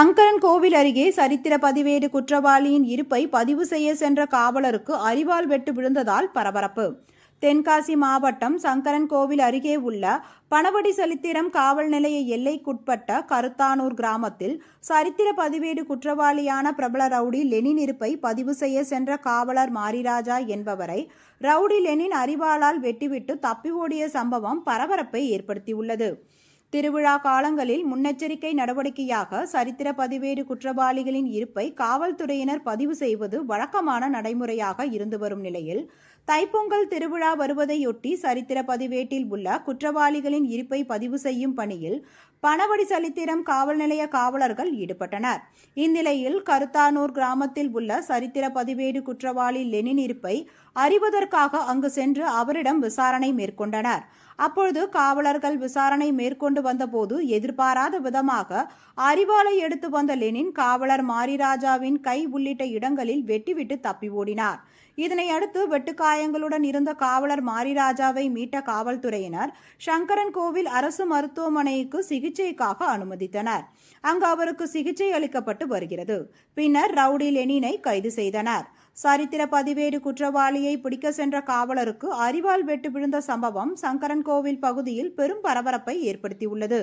சங்கரன் கோவில் அருகே சரித்திர பதிவேடு குற்றவாளியின் இருப்பை பதிவு செய்ய சென்ற காவலருக்கு அரிவாள் வெட்டு விழுந்ததால் பரபரப்பு. தென்காசி மாவட்டம் சங்கரன் கோவில் அருகே உள்ள பணவடி சலித்திரம் காவல் நிலைய எல்லைக்குட்பட்ட கருத்தானூர் கிராமத்தில் சரித்திர பதிவேடு குற்றவாளியான பிரபல ரவுடி லெனின் இருப்பை பதிவு செய்ய சென்ற காவலர் மாரிராஜா என்பவரை ரவுடி லெனின் அறிவாளால் வெட்டிவிட்டு தப்பி ஓடிய சம்பவம் பரபரப்பை ஏற்படுத்தியுள்ளது. திருவிழா காலங்களில் முன்னெச்சரிக்கை நடவடிக்கையாக சரித்திர பதிவேடு குற்றவாளிகளின் இருப்பை காவல்துறையினர் பதிவு செய்வது வழக்கமான நடைமுறையாக இருந்து வரும் நிலையில் தைப்பொங்கல் திருவிழா வருவதையொட்டி சரித்திர பதிவேட்டில் உள்ள குற்றவாளிகளின் இருப்பை பதிவு செய்யும் பணியில் பணவடி சரித்திரம் காவல் நிலைய காவலர்கள் ஈடுபட்டனர். இந்நிலையில் கருத்தானூர் கிராமத்தில் உள்ள சரித்திர பதிவேடு குற்றவாளி லெனின் இருப்பை அறிவதற்காக அங்கு சென்று அவரிடம் விசாரணை மேற்கொண்டனர். அப்பொழுது காவலர்கள் விசாரணை மேற்கொண்டு வந்தபோது எதிர்பாராத விதமாக அறிவாலை எடுத்து வந்த லெனின் காவலர் மாரிராஜாவின் கை உள்ளிட்ட இடங்களில் வெட்டிவிட்டு தப்பி ஓடினார். இதனை அடுத்து வெட்டுக்காயங்களுடன் இருந்த காவலர் மாரிராஜாவை மீட்ட காவல்துறையினர் சங்கரன் கோவில் அரசு மருத்துவமனைக்கு சிகிச்சைக்காக அனுமதித்தனர். அங்கு அவருக்கு சிகிச்சை அளிக்கப்பட்டு வருகிறது. பின்னர் ரவுடி லெனினை கைது செய்தனர். சரித்திர பதிவேடு குற்றவாளியை பிடிக்க சென்ற காவலருக்கு அரிவாள் வெட்டு விழுந்த சம்பவம் சங்கரன் கோவில் பகுதியில் பெரும் பரபரப்பை ஏற்படுத்தியுள்ளது.